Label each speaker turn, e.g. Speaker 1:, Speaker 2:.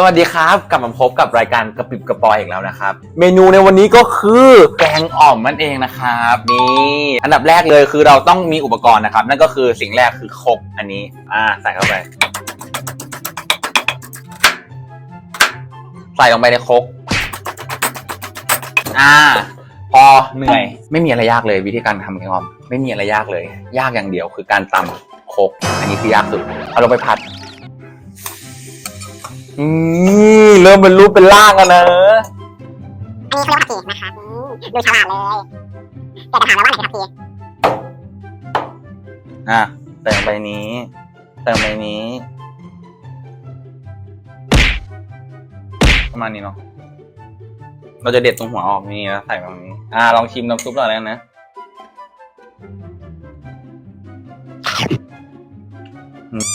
Speaker 1: สวัสดีครับ กลับมาพบกับรายการกระปิบกระปอยอีกแล้วนะครับ เมนูในวันนี้ก็คือแกงอ่อมนั่นเองนะครับนี่อันดับแรกเลยคือเราต้องมีอุปกรณ์นะครับ นั่นก็คือสิ่งแรกคือครกอันนี้อ่าใส่เข้าไป ใส่ลงไปในครกอ่า พอเหนื่อยไม่มีอะไรยากเลยวิธีการทำแกงอ่อม ไม่มีอะไรยากเลย ยากอย่างเดียวคือการตำครกอันนี้คือยากสุดเอาลงไปผัด อืมเริ่มเป็นรูปเป็นร่างแล้วนะ
Speaker 2: อันนี้เขาเรียกว่าผักชีนะคะอืมดูฉลาดเลยแต่จะถามแล้วว่าไหนคือผักชี
Speaker 1: อะเติมไปนี้ เติมไปนี้ประมาณนี้เนาะเราจะเด็ดตรงหัวออกนี่แล้วใส่ตรงนี้ อ่า ลองชิมน้ำซุปหน่อยแล้วนะอืม